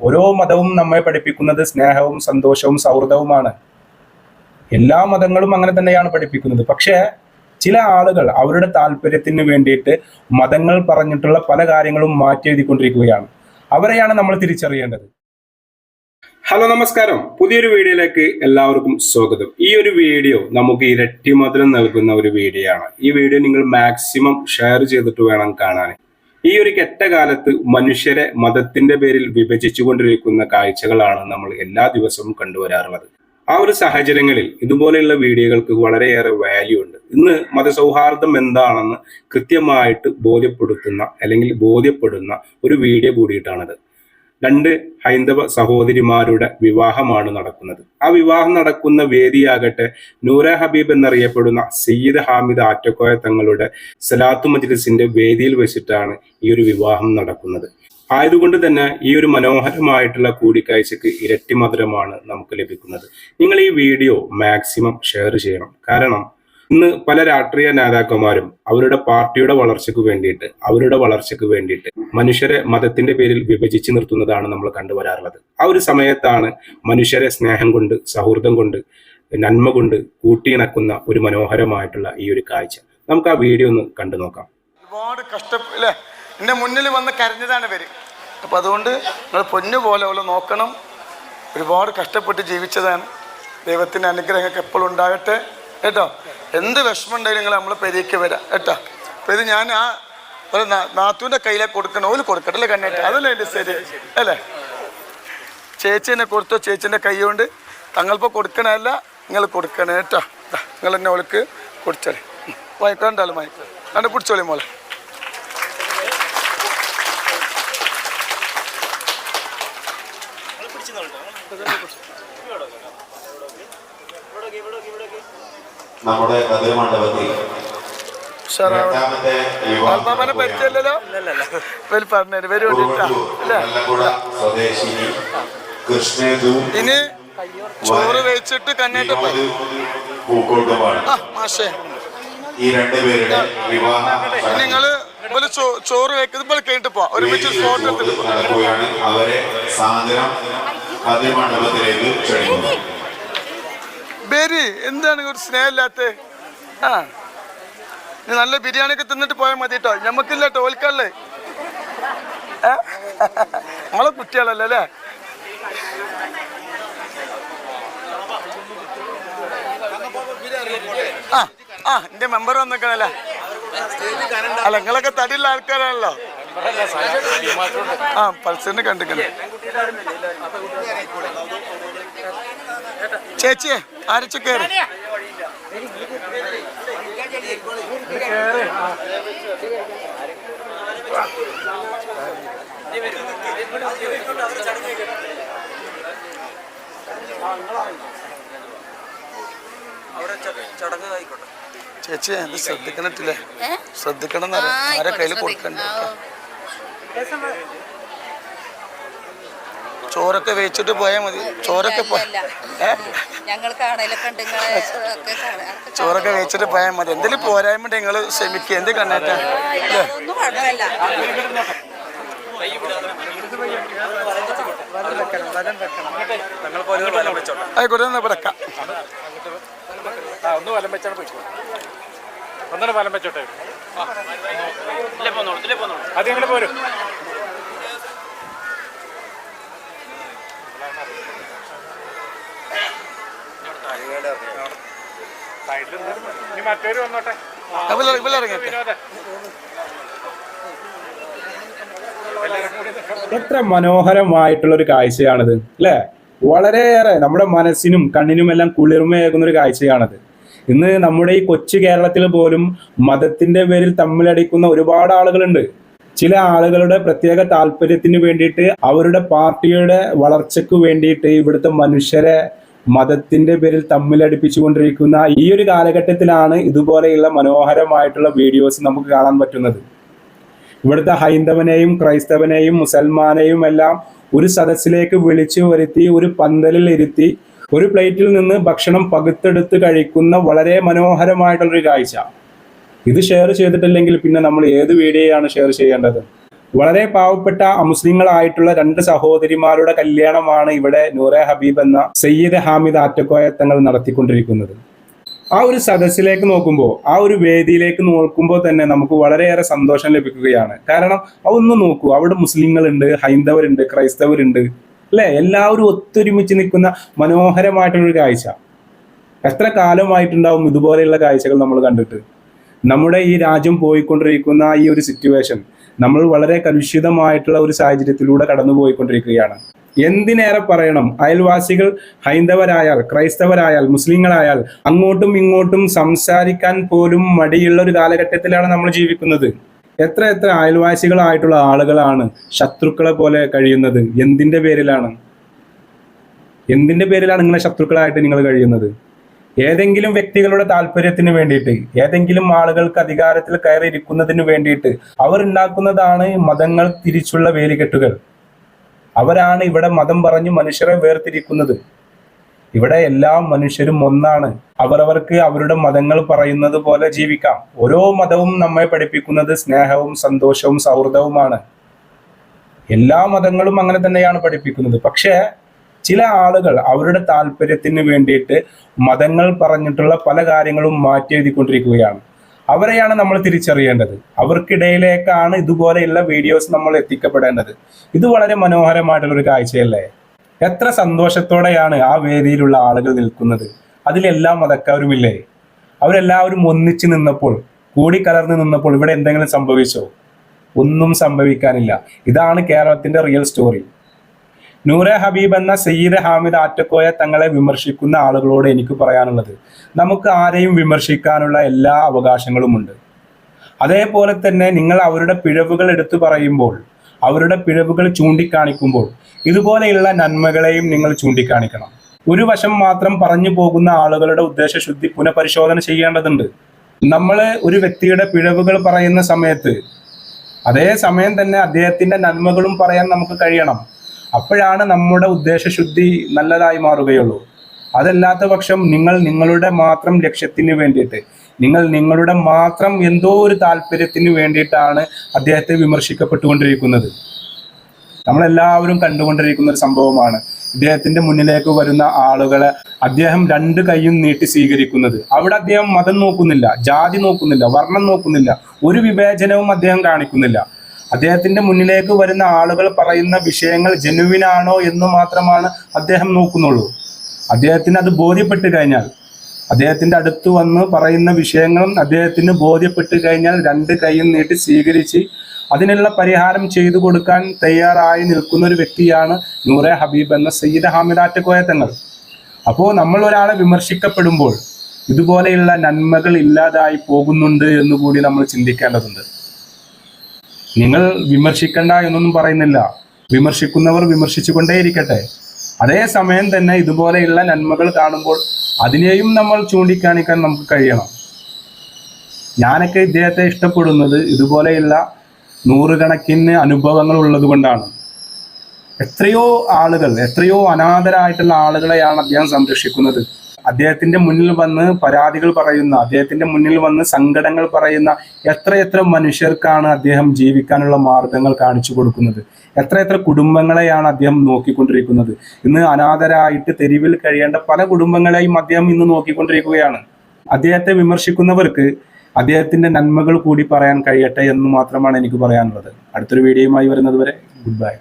ഓരോ മതവും നമ്മെ പഠിപ്പിക്കുന്നത് സ്നേഹവും സന്തോഷവും സൗഹൃദവുമാണ്. എല്ലാ മതങ്ങളും അങ്ങനെ തന്നെയാണ് പഠിപ്പിക്കുന്നത്. പക്ഷേ ചില ആളുകൾ അവരുടെ താല്പര്യത്തിന് വേണ്ടിയിട്ട് മതങ്ങൾ പറഞ്ഞിട്ടുള്ള പല കാര്യങ്ങളും മാറ്റി എഴുതിക്കൊണ്ടിരിക്കുകയാണ്. അവരെയാണ് നമ്മൾ തിരിച്ചറിയേണ്ടത്. ഹലോ നമസ്കാരം. പുതിയൊരു വീഡിയോയിലേക്ക് എല്ലാവർക്കും സ്വാഗതം. ഈ ഒരു വീഡിയോ നമുക്ക് ഇരട്ടി മധുരം നൽകുന്ന ഒരു വീഡിയോ ആണ് ഈ വീഡിയോ നിങ്ങൾ മാക്സിമം ഷെയർ ചെയ്തിട്ട് വേണം കാണാൻ. ഈ ഒരു കെട്ട കാലത്ത് മനുഷ്യരെ മതത്തിന്റെ പേരിൽ വിഭജിച്ചുകൊണ്ടിരിക്കുന്ന കാഴ്ചകളാണ് നമ്മൾ എല്ലാ ദിവസവും കണ്ടുവരാറുള്ളത്. ആ ഒരു സാഹചര്യങ്ങളിൽ ഇതുപോലെയുള്ള വീഡിയോകൾക്ക് വളരെയേറെ വാല്യൂ ഉണ്ട്. ഇന്ന് മതസൗഹാർദ്ദം എന്താണെന്ന് കൃത്യമായിട്ട് ബോധ്യപ്പെടുത്തുന്ന അല്ലെങ്കിൽ ബോധ്യപ്പെടുന്ന ഒരു വീഡിയോ കൂടിയിട്ടാണത്. രണ്ട് ഹൈന്ദവ സഹോദരിമാരുടെ വിവാഹമാണ് നടക്കുന്നത്. ആ വിവാഹം നടക്കുന്ന വേദിയാകട്ടെ നൂറ ഹബീബ് എന്നറിയപ്പെടുന്ന സയ്യിദ് ഹാമിദ് ആറ്റക്കോയ തങ്ങളുടെ സലാത്തു മജ്ലിസിന്റെ വേദിയിൽ വെച്ചിട്ടാണ് ഈ ഒരു വിവാഹം നടക്കുന്നത്. ആയതുകൊണ്ട് തന്നെ ഈ ഒരു മനോഹരമായിട്ടുള്ള കൂടിക്കാഴ്ചക്ക് ഇരട്ടി മധുരമാണ് നമുക്ക് ലഭിക്കുന്നത്. നിങ്ങൾ ഈ വീഡിയോ മാക്സിമം ഷെയർ ചെയ്യണം. കാരണം ഇന്ന് പല രാഷ്ട്രീയ നേതാക്കന്മാരും അവരുടെ പാർട്ടിയുടെ വളർച്ചയ്ക്ക് വേണ്ടിയിട്ട് അവരുടെ വളർച്ചയ്ക്ക് വേണ്ടിയിട്ട് മനുഷ്യരെ മതത്തിന്റെ പേരിൽ വിഭജിച്ച് നിർത്തുന്നതാണ് നമ്മൾ കണ്ടുവരാറുള്ളത് ആ ഒരു സമയത്താണ് മനുഷ്യരെ സ്നേഹം കൊണ്ട് സൗഹൃദം കൊണ്ട് നന്മ കൊണ്ട് കൂട്ടിയിണക്കുന്ന ഒരു മനോഹരമായിട്ടുള്ള ഈ ഒരു കാഴ്ച. നമുക്ക് ആ വീഡിയോ ഒന്ന് കണ്ടു നോക്കാം. ഒരുപാട് കഷ്ടപ്പ അല്ലേ എന്റെ മുന്നിൽ വന്ന് കരഞ്ഞതാണ് ഇവർ. അപ്പം അതുകൊണ്ട് നിങ്ങൾ പൊന്നു പോലെ പോലെ നോക്കണം. ഒരുപാട് കഷ്ടപ്പെട്ട് ജീവിച്ചതാണ്. ദൈവത്തിന്റെ അനുഗ്രഹങ്ങൾക്ക് എപ്പോഴും ഉണ്ടാകട്ടെ. കേട്ടോ? എന്ത് വിഷമം ഉണ്ടെങ്കിലും നിങ്ങൾ നമ്മളെ പെരിയൊക്കെ വരാം കേട്ടോ? അപ്പം ഇത് ഞാൻ ആ ഒരു നാത്തുവിന്റെ കയ്യിലേക്ക് കൊടുക്കണം ഓൽ കൊടുക്കട്ടെ അല്ലേ അതല്ലേ എന്റെ ശരി അല്ലേ? ചേച്ചീനെ കൊടുത്തോ ചേച്ചീന്റെ കൈ കൊണ്ട് തങ്ങളിപ്പോൾ കൊടുക്കണമല്ല നിങ്ങൾ കൊടുക്കണേ കേട്ടോ? നിങ്ങൾ എന്നെ ഓൾക്ക് കുടിച്ചോളി വായിക്കാണ്ടാലും വായിക്കാം കണ്ട് കുടിച്ചോളി മോളെ നമ്മുടെ ബദർമണ്ഡപത്തിൽ ഉഷാറാവണം രണ്ടാമത്തെ ആൽബാബാനെ വിവാഹം പരിചയമില്ലല്ലോ ഇവർ പറഞ്ഞു വരും വേണ്ടിട്ടാ മധുരമണ്ഡപത്തിൽ. നല്ലപ്പുഴ സ്വദേശിനി കൃഷ്ണേതു ഇനി ചോറ് വെച്ചിട്ട് കണ്ണേട്ട് പൂക്കോട്ടുമാണ്. മാഷേ. ഈ രണ്ടുപേരുടെ വിവാഹ ഇനി നിങ്ങൾ ഇവർ ചോറ് വെക്കുന്നത് ഇപ്പോൾ കഴിഞ്ഞിട്ട് പോവാം. ഒരുമിച്ച് ഫോട്ടോ നടക്കുകയാണ്. അവരെ സാന്ദ്രം ബദർമണ്ഡപത്തിലേക്ക് ക്ഷണിക്കുന്നു. ബേരി എന്താണ് ഒരു സ്നേഹമില്ലാത്ത? ആ. നല്ല ബിരിയാണി ഒക്കെ തിന്നിട്ട് പോയാൽ മതി കേട്ടോ ഞമ്മക്കില്ല കേട്ടോ ഓൽക്കല്ലേ. നമ്മളെ കുട്ടികളല്ലേ അല്ലേ? ആ ആ എന്റെ മെമ്പർ വന്നിക്കണല്ലേ? അല്ല നിങ്ങളൊക്കെ തടിയുള്ള ആൾക്കാരാണല്ലോ. ആ പൾസറിനെ കണ്ടിക്കണേ ചേച്ചിയെ ആരച്ച കയറി? ചേച്ചി എന്ത് ശ്രദ്ധിക്കണിട്ടില്ലേ? ശ്രദ്ധിക്കണം എന്നറിയാം ആരെ കയ്യിൽ കൊടുക്കണ്ട. ചോറൊക്കെ വെച്ചിട്ട് പോയാൽ മതി. ചോറൊക്കെ ചോറൊക്കെ വെച്ചിട്ട് പോയാൽ മതി. എന്തെങ്കിലും പോരായ്മ നിങ്ങൾ ക്ഷമിക്കുക എന്ത് കണ്ണേറ്റ? ആയിക്കോട്ടെ എന്നാ വിടക്കാം ഒന്ന് വലം വെച്ചാണ് പോയിക്കോ. ഒന്നുകൂടെ വലം വെച്ചോട്ടെ. അത് ഞങ്ങൾ പോരും സൈഡിൽ നിന്ന് ഇനി മറ്റൊരു വന്നോട്ടെ. എത്ര മനോഹരമായിട്ടുള്ള ഒരു കാഴ്ചയാണിത് അല്ലെ? വളരെയേറെ നമ്മുടെ മനസ്സിനും കണ്ണിനും എല്ലാം കുളിർമയേകുന്ന ഒരു കാഴ്ചയാണത്. ഇന്ന് നമ്മുടെ ഈ കൊച്ചു കേരളത്തിൽ പോലും മതത്തിന്റെ പേരിൽ തമ്മിലടിക്കുന്ന ഒരുപാട് ആളുകളുണ്ട്. ചില ആളുകളുടെ പ്രത്യേക താല്പര്യത്തിന് വേണ്ടിയിട്ട് അവരുടെ പാർട്ടിയുടെ വളർച്ചയ്ക്ക് വേണ്ടിയിട്ട് ഇവിടുത്തെ മനുഷ്യരെ മതത്തിന്റെ പേരിൽ തമ്മിലടിപ്പിച്ചുകൊണ്ടിരിക്കുന്ന ഈ ഒരു കാലഘട്ടത്തിലാണ് ഇതുപോലെയുള്ള മനോഹരമായിട്ടുള്ള വീഡിയോസ് നമുക്ക് കാണാൻ പറ്റുന്നത്. ഇവിടുത്തെ ഹൈന്ദവനെയും ക്രൈസ്തവനെയും മുസൽമാനെയും എല്ലാം ഒരു സദസ്സിലേക്ക് വിളിച്ചു വരുത്തി ഒരു പന്തലിൽ ഇരുത്തി ഒരു പ്ലേറ്റിൽ നിന്ന് ഭക്ഷണം പകുത്തെടുത്ത് കഴിക്കുന്ന വളരെ മനോഹരമായിട്ടുള്ളൊരു കാഴ്ച. ഇത് ഷെയർ ചെയ്തിട്ടില്ലെങ്കിൽ പിന്നെ നമ്മൾ ഏത് വീഡിയോയാണ് ഷെയർ ചെയ്യേണ്ടത്? വളരെ പാവപ്പെട്ട മുസ്ലിങ്ങളായിട്ടുള്ള രണ്ട് സഹോദരിമാരുടെ കല്യാണമാണ് ഇവിടെ നൂറെ ഹബീബ് എന്ന സയ്യിദ് ഹാമിദ് ആറ്റക്കോയ തങ്ങൾ നടത്തിക്കൊണ്ടിരിക്കുന്നത്. ആ ഒരു സദസ്സിലേക്ക് നോക്കുമ്പോൾ ആ ഒരു വേദിയിലേക്ക് നോക്കുമ്പോൾ തന്നെ നമുക്ക് വളരെയേറെ സന്തോഷം ലഭിക്കുകയാണ്. കാരണം അതൊന്ന് നോക്കൂ. അവിടെ മുസ്ലിങ്ങളുണ്ട് ഹൈന്ദവരുണ്ട് ക്രൈസ്തവരുണ്ട്. അല്ലെ? എല്ലാവരും ഒത്തൊരുമിച്ച് നിൽക്കുന്ന മനോഹരമായിട്ടുള്ളൊരു കാഴ്ച. എത്ര കാലമായിട്ടുണ്ടാവും ഇതുപോലെയുള്ള കാഴ്ചകൾ നമ്മൾ കണ്ടിട്ട്? നമ്മുടെ ഈ രാജ്യം പോയിക്കൊണ്ടിരിക്കുന്ന ഈ ഒരു സിറ്റുവേഷൻ നമ്മൾ വളരെ കലുഷിതമായിട്ടുള്ള ഒരു സാഹചര്യത്തിലൂടെ കടന്നു പോയിക്കൊണ്ടിരിക്കുകയാണ് എന്തിനേറെ പറയണം? അയൽവാസികൾ ഹൈന്ദവരായാൽ ക്രൈസ്തവരായാൽ മുസ്ലിങ്ങളായാൽ അങ്ങോട്ടും ഇങ്ങോട്ടും സംസാരിക്കാൻ പോലും മടിയുള്ള ഒരു കാലഘട്ടത്തിലാണ് നമ്മൾ ജീവിക്കുന്നത്. എത്ര എത്ര അയൽവാസികളായിട്ടുള്ള ആളുകളാണ് ശത്രുക്കളെ പോലെ കഴിയുന്നത്? എന്തിന്റെ പേരിലാണ്? എന്തിന്റെ പേരിലാണ് നിങ്ങളെ ശത്രുക്കളായിട്ട് നിങ്ങൾ കഴിയുന്നത്? ഏതെങ്കിലും വ്യക്തികളുടെ താല്പര്യത്തിന് വേണ്ടിയിട്ട് ഏതെങ്കിലും ആളുകൾക്ക് അധികാരത്തിൽ കയറിയിരിക്കുന്നതിന് വേണ്ടിയിട്ട് അവർ ഉണ്ടാക്കുന്നതാണ് മതങ്ങൾ തിരിച്ചുള്ള വേലികെട്ടുകൾ. അവരാണ് ഇവിടെ മതം പറഞ്ഞു മനുഷ്യരെ വേർതിരിക്കുന്നത്. ഇവിടെ എല്ലാ മനുഷ്യരും ഒന്നാണ്. അവരവർക്ക് അവരുടെ മതങ്ങൾ പറയുന്നത് പോലെ ജീവിക്കാം. ഓരോ മതവും നമ്മെ പഠിപ്പിക്കുന്നത് സ്നേഹവും സന്തോഷവും സൗഹൃദവുമാണ്. എല്ലാ മതങ്ങളും അങ്ങനെ തന്നെയാണ് പഠിപ്പിക്കുന്നത്. പക്ഷേ ചില ആളുകൾ അവരുടെ താല്പര്യത്തിന് വേണ്ടിയിട്ട് മതങ്ങൾ പറഞ്ഞിട്ടുള്ള പല കാര്യങ്ങളും മാറ്റി എഴുതിക്കൊണ്ടിരിക്കുകയാണ്. അവരെയാണ് നമ്മൾ തിരിച്ചറിയേണ്ടത്. അവർക്കിടയിലേക്കാണ് ഇതുപോലെയുള്ള വീഡിയോസ് നമ്മൾ എത്തിക്കപ്പെടേണ്ടത്. ഇത് വളരെ മനോഹരമായിട്ടുള്ള ഒരു കാഴ്ചയല്ലേ? എത്ര സന്തോഷത്തോടെയാണ് ആ വേദിയിലുള്ള ആളുകൾ നിൽക്കുന്നത്. അതിലെല്ലാ മതക്കാരുമില്ലേ? അവരെല്ലാവരും ഒന്നിച്ച് നിന്നപ്പോൾ കൂടിക്കലർന്ന് നിന്നപ്പോൾ ഇവിടെ എന്തെങ്കിലും സംഭവിച്ചോ? ഒന്നും സംഭവിക്കാനില്ല. ഇതാണ് കേരളത്തിന്റെ റിയൽ സ്റ്റോറി നൂറെ ഹബീബ് എന്ന സയ്യിദ് ഹാമിദ് ആറ്റക്കോയ തങ്ങളെ വിമർശിക്കുന്ന ആളുകളോട് എനിക്ക് പറയാനുള്ളത് നമുക്ക് ആരെയും വിമർശിക്കാനുള്ള എല്ലാ അവകാശങ്ങളുമുണ്ട്. അതേപോലെ തന്നെ നിങ്ങൾ അവരുടെ പിഴവുകൾ എടുത്തു പറയുമ്പോൾ അവരുടെ പിഴവുകൾ ചൂണ്ടിക്കാണിക്കുമ്പോൾ ഇതുപോലെയുള്ള നന്മകളെയും നിങ്ങൾ ചൂണ്ടിക്കാണിക്കണം. ഒരു വശം മാത്രം പറഞ്ഞു പോകുന്ന ആളുകളുടെ ഉദ്ദേശശുദ്ധി പുനഃപരിശോധന ചെയ്യേണ്ടതുണ്ട്. നമ്മൾ ഒരു വ്യക്തിയുടെ പിഴവുകൾ പറയുന്ന സമയത്ത് അതേ സമയം തന്നെ അദ്ദേഹത്തിന്റെ നന്മകളും പറയാൻ നമുക്ക് കഴിയണം. അപ്പോഴാണ് നമ്മുടെ ഉദ്ദേശശുദ്ധി നല്ലതായി മാറുകയുള്ളൂ. അതല്ലാത്ത പക്ഷം നിങ്ങൾ നിങ്ങളുടെ മാത്രം ലക്ഷ്യത്തിന് വേണ്ടിയിട്ട് നിങ്ങൾ നിങ്ങളുടെ മാത്രം എന്തോ ഒരു താല്പര്യത്തിന് വേണ്ടിയിട്ടാണ് അദ്ദേഹത്തെ വിമർശിക്കപ്പെട്ടുകൊണ്ടിരിക്കുന്നത്. നമ്മളെല്ലാവരും കണ്ടുകൊണ്ടിരിക്കുന്ന ഒരു സംഭവമാണ്. ഇദ്ദേഹത്തിന്റെ മുന്നിലേക്ക് വരുന്ന ആളുകളെ അദ്ദേഹം രണ്ട് കൈയും നീട്ടി സ്വീകരിക്കുന്നത്. അവിടെ അദ്ദേഹം മതം നോക്കുന്നില്ല ജാതി നോക്കുന്നില്ല വർണം നോക്കുന്നില്ല ഒരു വിവേചനവും അദ്ദേഹം കാണിക്കുന്നില്ല. അദ്ദേഹത്തിന്റെ മുന്നിലേക്ക് വരുന്ന ആളുകൾ പറയുന്ന വിഷയങ്ങൾ ജനുവിനാണോ എന്ന് മാത്രമാണ് അദ്ദേഹം നോക്കുന്നുള്ളൂ. അദ്ദേഹത്തിന് അത് ബോധ്യപ്പെട്ട് കഴിഞ്ഞാൽ അദ്ദേഹത്തിന്റെ അടുത്ത് വന്ന് പറയുന്ന വിഷയങ്ങളും അദ്ദേഹത്തിന് ബോധ്യപ്പെട്ട് കഴിഞ്ഞാൽ രണ്ട് കൈയും നീട്ടി സ്വീകരിച്ച് അതിനുള്ള പരിഹാരം ചെയ്തു കൊടുക്കാൻ തയ്യാറായി നിൽക്കുന്ന ഒരു വ്യക്തിയാണ് നൂറെ ഹബീബ് എന്ന സയ്യിദ് ഹാമിദ് കോയത്തങ്ങൾ തങ്ങൾ അപ്പോൾ നമ്മൾ ഒരാളെ വിമർശിക്കപ്പെടുമ്പോൾ ഇതുപോലെയുള്ള നന്മകൾ ഇല്ലാതായി പോകുന്നുണ്ട് എന്ന് കൂടി നമ്മൾ ചിന്തിക്കേണ്ടതുണ്ട്. നിങ്ങൾ വിമർശിക്കണ്ട എന്നൊന്നും പറയുന്നില്ല. വിമർശിക്കുന്നവർ വിമർശിച്ചുകൊണ്ടേയിരിക്കട്ടെ. അതേസമയം തന്നെ ഇതുപോലെയുള്ള നന്മകൾ കാണുമ്പോൾ അതിനെയും നമ്മൾ ചൂണ്ടിക്കാണിക്കാൻ നമുക്ക് കഴിയണം. ഞാനൊക്കെ ഇദ്ദേഹത്തെ ഇഷ്ടപ്പെടുന്നത് ഇതുപോലെയുള്ള നൂറുകണക്കിന് അനുഭവങ്ങൾ ഉള്ളത് കൊണ്ടാണ്. എത്രയോ ആളുകൾ എത്രയോ അനാഥരായിട്ടുള്ള ആളുകളെയാണ് അദ്ദേഹം സംരക്ഷിക്കുന്നത്. അദ്ദേഹത്തിന്റെ മുന്നിൽ വന്ന് പരാതികൾ പറയുന്ന അദ്ദേഹത്തിന്റെ മുന്നിൽ വന്ന് സങ്കടങ്ങൾ പറയുന്ന എത്രയെത്ര മനുഷ്യർക്കാണ് അദ്ദേഹം ജീവിക്കാനുള്ള മാർഗങ്ങൾ കാണിച്ചു കൊടുക്കുന്നത്. എത്രയെത്ര കുടുംബങ്ങളെയാണ് അദ്ദേഹം നോക്കിക്കൊണ്ടിരിക്കുന്നത്. ഇന്ന് അനാഥരായിട്ട് തെരുവിൽ കഴിയേണ്ട പല കുടുംബങ്ങളെയും അദ്ദേഹം ഇന്ന് നോക്കിക്കൊണ്ടിരിക്കുകയാണ്. അദ്ദേഹത്തെ വിമർശിക്കുന്നവർക്ക് അദ്ദേഹത്തിന്റെ നന്മകൾ കൂടി പറയാൻ കഴിയട്ടെ എന്ന് മാത്രമാണ് എനിക്ക് പറയാനുള്ളത്. അടുത്തൊരു വീഡിയോയുമായി വരുന്നത് വരെ ഗുഡ് ബൈ.